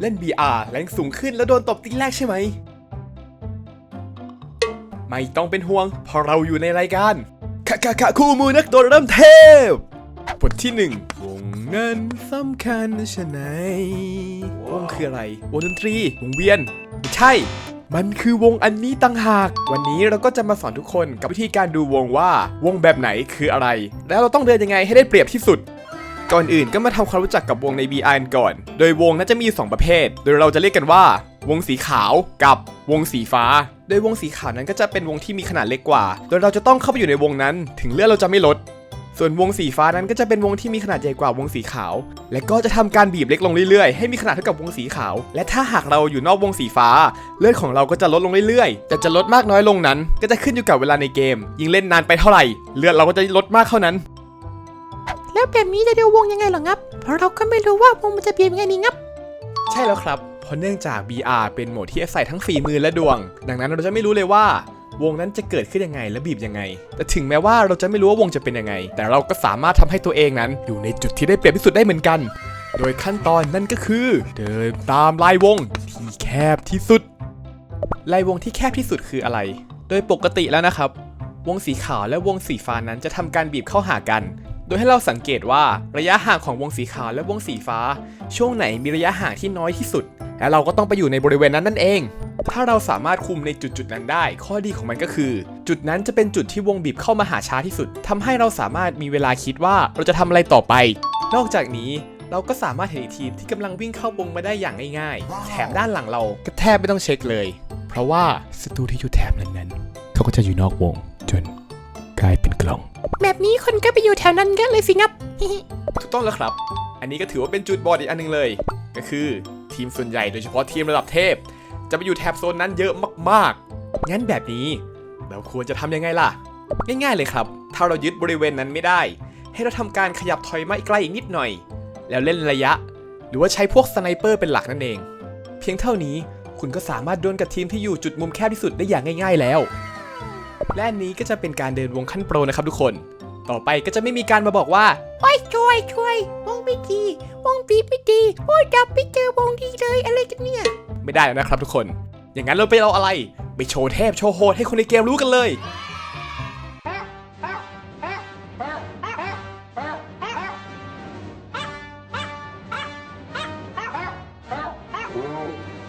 เล่น BR แรงสูงขึ้นแล้วโดนตบตีแรกใช่ไหม ไม่ต้องเป็นห่วงเพราะเราอยู่ในรายการคะคะคะคู่มือนักโดดเริ่มเทพบทที่หนึ่งวงนั้นสำคัญช่ไหมวงคืออะไรวงดนตรีวงเวียนไม่ใช่ มันคือวงอันนี้ต่างหาก วันนี้เราก็จะมาสอนทุกคนกับวิธีการดูวงว่า วงแบบไหนคืออะไร แล้วเราต้องเดินยังไงให้ได้เปรียบที่สุด ก่อนอื่นก็มาทำความรู้จักกับวงใน BR กันก่อน โดยวงน่าจะมีอยู่สองประเภท โดยเราจะเรียกกันว่า วงสีขาวกับวงสีฟ้า โดยวงสีขาวนั้นก็จะเป็นวงที่มีขนาดเล็กกว่า โดยเราจะต้องเข้าไปอยู่ในวงนั้น ถึงเลือดเราจะไม่ลด ส่วนวงสีฟ้านั้นก็จะเป็นวงที่มีขนาดใหญ่กว่าวงสีขาว และก็จะทำการบีบเล็กลงเรื่อยๆ ให้มีขนาดเท่ากับวงสีขาว และถ้าหากเราอยู่นอกวงสีฟ้า เลือดของเราก็จะลดลงเรื่อยๆ แต่จะลดมากน้อยลงนั้น ก็จะขึ้นอยู่กับเวลาในเกม ยิ่งเล่นนานไปเท่าไหร่ เลือดเราก็จะลดมากเท่านั้น แล้วแบบนี้จะเดูววงยังไงเหรองับ เพราะเราก็ไม่รู้ว่าวงมันจะเปลี่ยนยังไงนี่งับ ใช่แล้วครับ เพราะเนื่องจาก BR เป็นโหมดที่อาศัยทั้งฝีมือและดวง ดังนั้นเราจะไม่รู้เลยว่า วงนั้นจะเกิดขึ้นยังไงและบีบยังไง แต่ถึงแม้ว่าเราจะไม่รู้ว่าวงจะเป็นยังไง แต่เราก็สามารถทำให้ตัวเองนั้น อยู่ในจุดที่ได้เปรียบที่สุดได้เหมือนกัน โดยขั้นตอนนั่นก็คือ เดินตามลายวงที่แคบที่สุดลายวงที่แคบที่สุดคืออะไร โดยปกติแล้วนะครับ วงสีขาวและวงสีฟ้านั้นจะทำการบีบเข้าหากัน ดยให้เราสังเกตว่าระยะห่างของวงสีขาวและวงสีฟ้า ช่วงไหนมีระยะห่างที่น้อยที่สุด และเราก็ต้องไปอยู่ในบริเวณนั้นนั่นเอง ถ้าเราสามารถคุมในจุดจุดนั้นได้ ข้อดีของมันก็คือ จุดนั้นจะเป็นจุดที่วงบีบเข้ามาหาช้าที่สุดทำให้เราสามารถมีเวลาคิดว่าเราจะทำอะไรต่อไป นอกจากนี้เราก็สามารถเห็นอีกทีมที่กำลังวิ่งเข้าวงมาได้อย่างง่ายๆ แถมด้านหลังเราก็แทบไม่ต้องเช็คเลย เพราะว่าศัตรูที่อยู่แถบนั้นๆเขาก็จะอยู่นอกวงจน กลายเป็นกล่อง แบบนี้คนก็ไปอยู่แถวนั้นกันเลยสิงับ ถูกต้องแล้วครับ อันนี้ก็ถือว่าเป็นจุดบอดอีกอันหนึงเลย ก็คือทีมส่วนใหญ่โดยเฉพาะทีมระดับเทพ จะไปอยู่แถบโซนนั้นเยอะมากๆ งั้นแบบนี้ เราควรจะทำยังไงล่ะ ง่ายๆเลยครับ ถ้าเรายึดบริเวณนั้นไม่ได้ ให้เราทำการขยับถอยมาอีกไกลอีกนิดหน่อย แล้วเล่นระยะ หรือว่าใช้พวกสไนเปอร์เป็นหลักนั่นเอง เพียงเท่านี้คุณก็สามารถดวลกับทีมที่อยู่จุดมุมแคบที่สุดได้อย่างง่าย ๆ แล้ว และนี้ก็จะเป็นการเดินวงขั้นโปรนะครับทุกคน ต่อไปก็จะไม่มีการมาบอกว่า โอ้ยช่วยช่วยวงไม่ดีวงปีไม่ดีโอ้ยจับไปเจอวงดีเลยอะไรกันเนี่ย ไม่ได้แล้วนะครับทุกคน อย่างนั้นเราไปเอาอะไร ไปโชว์เทพโชว์โหดให้คนในเกมรู้กันเลย Wow.